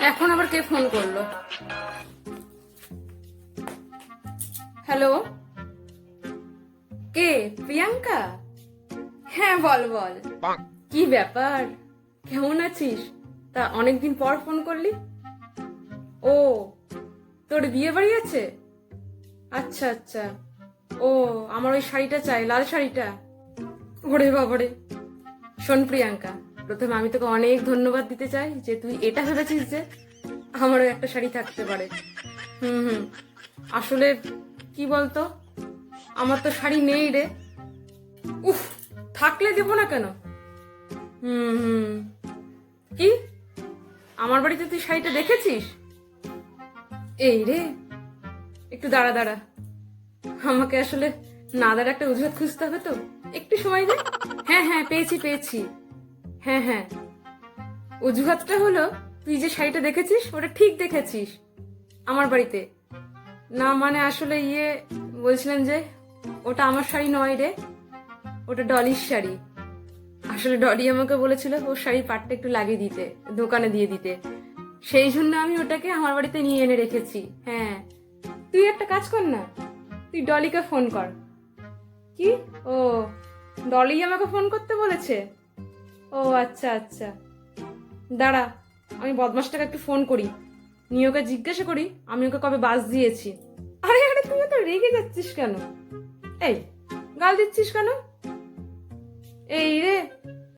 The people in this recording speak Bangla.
এখন আবার কে ফোন করল? হ্যালো? কে? প্রিয়াঙ্কা? হ্যাঁ বল বল। কি ব্যাপার? কেমন আছিস? তা অনেকদিন পর ফোন করলি? ও, তোর বিয়ে বাড়ি আছে? আচ্ছা আচ্ছা। ও, আমার ওই শাড়িটা চাই, লাল শাড়িটা। ওরে বাবারে। শোন, প্রিয়াঙ্কা প্রথমে আমি তোকে অনেক ধন্যবাদ দিতে চাই যে তুই এটা ভেবেছিস যে আমারও একটা শাড়ি থাকতে পারে। হুম হুম। আসলে কি বলতো? আমার তো শাড়ি নেই রে। উফ, থাকলে দেবো না কেন? হুম হুম। কি? আমার বাড়িতে তুই শাড়িটা দেখেছিস? এই রে, একটু দাঁড়া দাঁড়া। আমাকে আসলে নাদার একটা অজুহাত খুঁজতে হবে তো। একটু সময় দে। হ্যাঁ হ্যাঁ পেয়েছি পেয়েছি। হ্যাঁ হ্যাঁ। অজুহাতটা হলো, তুই যে শাড়িটা দেখেছিস, ওটা ঠিক দেখেছিস আমার বাড়িতে। না মানে আসলে ইয়ে বলছিলেন যে, ওটা আমার শাড়ি নয় রে, ওটা ডলির শাড়ি। আসলে ডলি আমাকে বলেছিল ওর শাড়ির পাটটা একটু লাগিয়ে দিতে, দোকানে দিয়ে দিতে। সেই জন্য আমি ওটাকে আমার বাড়িতে নিয়ে এনে রেখেছি হ্যাঁ। তুই একটা কাজ কর না, তুই ডলিকে ফোন কর। কি? ও, ডলি আমাকে ফোন করতে বলেছে? ও আচ্ছা আচ্ছা। দাঁড়া, আমি বদমাসটাকে একটু ফোন করি। নিয়ে ওকে জিজ্ঞাসা করি, আমি ওকে কবে বাস দিয়েছি। আরে আরে তুমি তো রেগে যাচ্ছিস কেন? এই, গাল দিচ্ছিস কেন? এই রে